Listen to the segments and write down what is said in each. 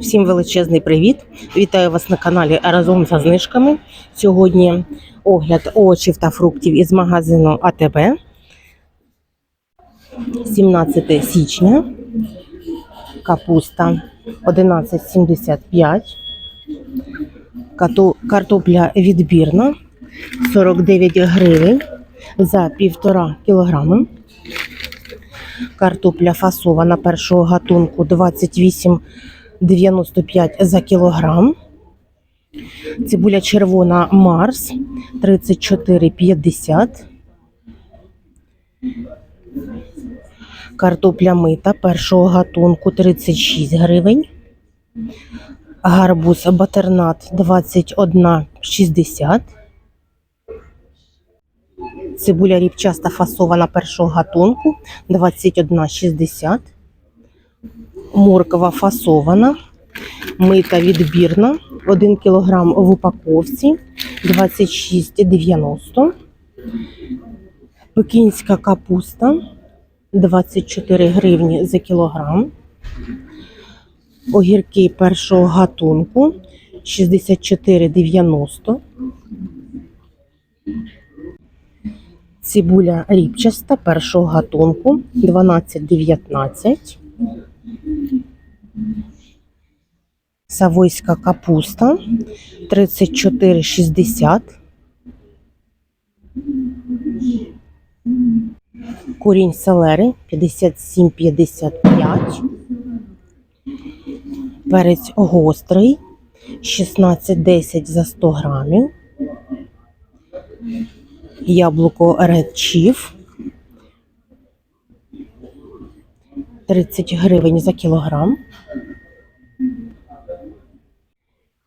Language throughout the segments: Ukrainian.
Всім величезний привіт! Вітаю вас на каналі разом за знижками. Сьогодні огляд овочів та фруктів із магазину АТБ. 17 січня. Капуста 11,75. Картопля відбірна 49 гривень за півтора кілограми. Картопля фасована першого гатунку 28,95 за кілограм. Цибуля червона Марс 34,50. Картопля мита першого гатунку 36 гривень. Гарбуз батернат 21,60. Цибуля ріпчаста фасована першого гатунку 21,60. Морква фасована. Мита відбірна 1 кг в упаковці 26,90. Пекінська капуста 24 гривні за кілограм. Огірки першого гатунку 64,90. Цибуля ріпчаста першого гатунку 12,19. Савойська капуста 34,60. Курінь селери 57,55. Перець гострий 16,10 за 100 грамів. Яблуко Chief 30 гривень за кілограм.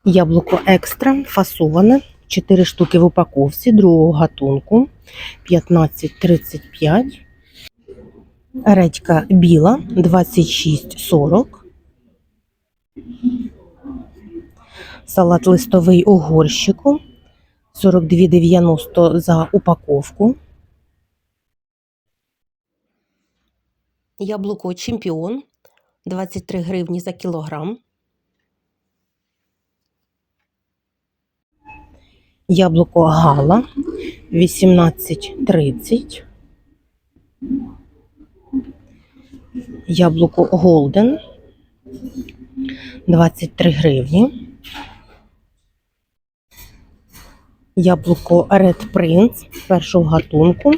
Яблуко екстра фасоване 4 штуки в упаковці другого гатунку 15,35. Редька біла 26,40. Салат листовий у горщику 42,90 за упаковку. Яблуко чемпіон 23 гривні за кілограм. Яблуко гала 18,30. Яблуко голден 23 гривні. Яблуко Red Prince першого гатунку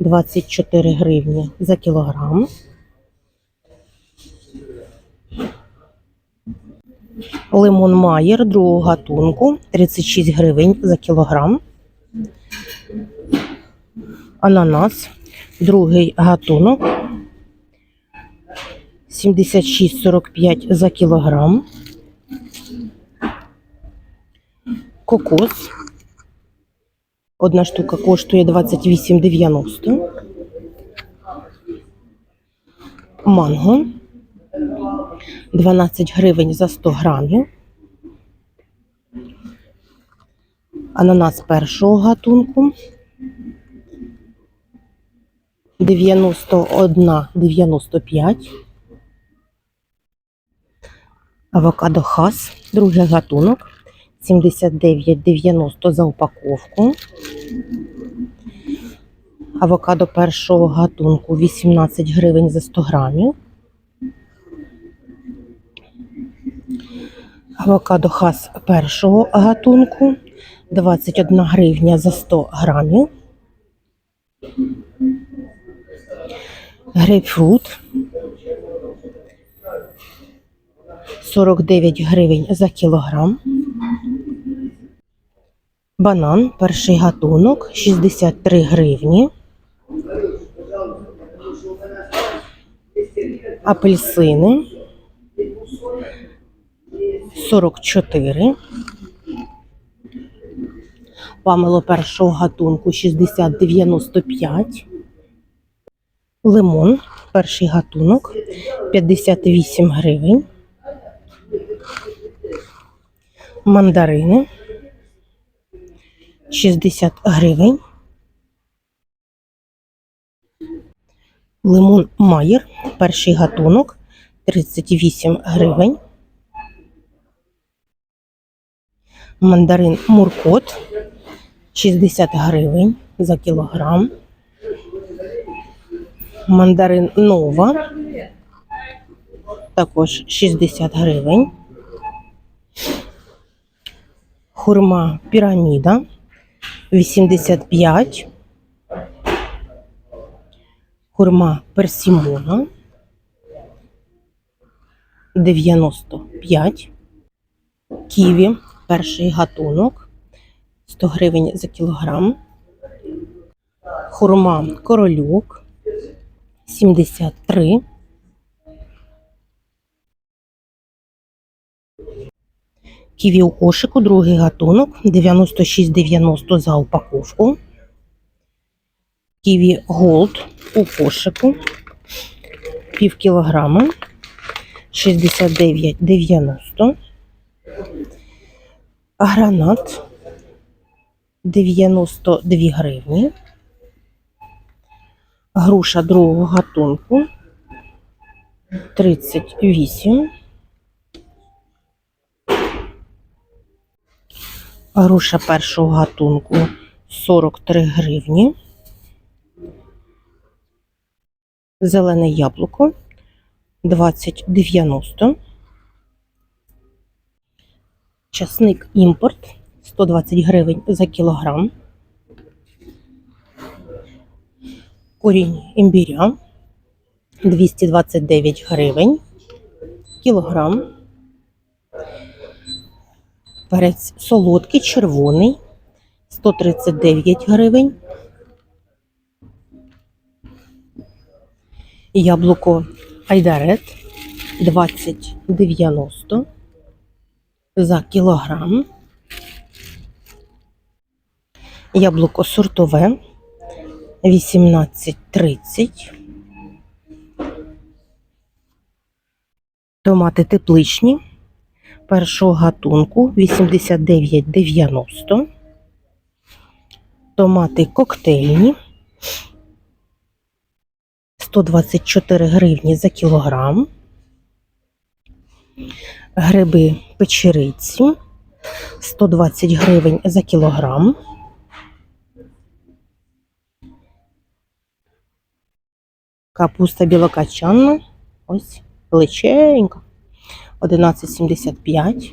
24 гривні за кілограм. Лимон Майер другого гатунку 36 гривень за кілограм. Ананас другий гатунок 76,45 за кілограм. Кокос Одна штука коштує 28,90. Манго 12 гривень за 100 грамів. Ананас першого гатунку 91,95. Авокадо хас, другий гатунок 79,90 за упаковку. Авокадо першого гатунку 18 гривень за 100 грамів. Авокадо хас першого гатунку 21 гривня за 100 грамів. Грейпфрут 49 гривень за кілограм. Банан, перший гатунок 63 гривні. Апельсини 44. Памело першого гатунку 60,95. Лимон, перший гатунок 58 гривень. Мандарини 60 гривень. Лимон Майер, перший гатунок 38 гривень. Мандарин Муркот 60 гривень за кілограм. Мандарин Нова також 60 гривень. Хурма піраміда 85. Хурма персімона 95. Ківі перший гатунок 100 гривень за кілограм. Хурма королюк 73. Ківі у кошику, другий гатунок 96,90 за упаковку. Ківі Голд у кошику пів кілограма 69,90. Гранат 92 гривні. Груша другого гатунку 38. Груша першого гатунку 43 гривні. Зелене яблуко 20,90. Часник імпорт 120 гривень за кілограм. Корінь імбіря 229 гривень кілограм. Перець солодкий, червоний 139 гривень. Яблуко Айдарет 20,90 за кілограм. Яблуко сортове 18,30. Томати тепличні першого гатунку 89,90. Томати коктейльні 124 гривні за кілограм. Гриби печериці 120 гривень за кілограм. Капуста білокачанна. Ось величенька. 11,75.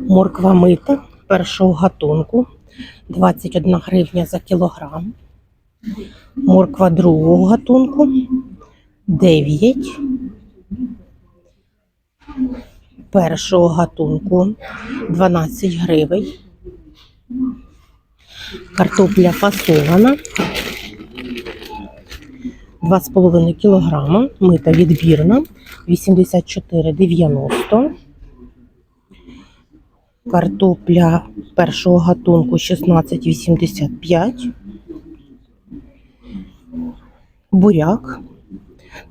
Морква мита першого гатунку 21 гривня за кілограм. Морква другого гатунку 9. Першого гатунку 12 гривень. Картопля фасована 2,5 кілограма. Мита відбірна 84,90. Картопля першого гатунку 16,85. Буряк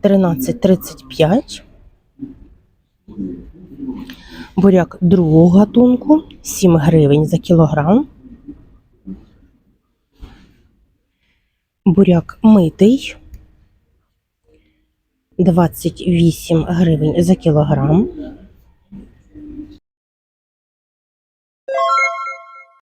13,35. Буряк другого гатунку 7 гривень за кілограм. Буряк митий 28 гривень за кілограм.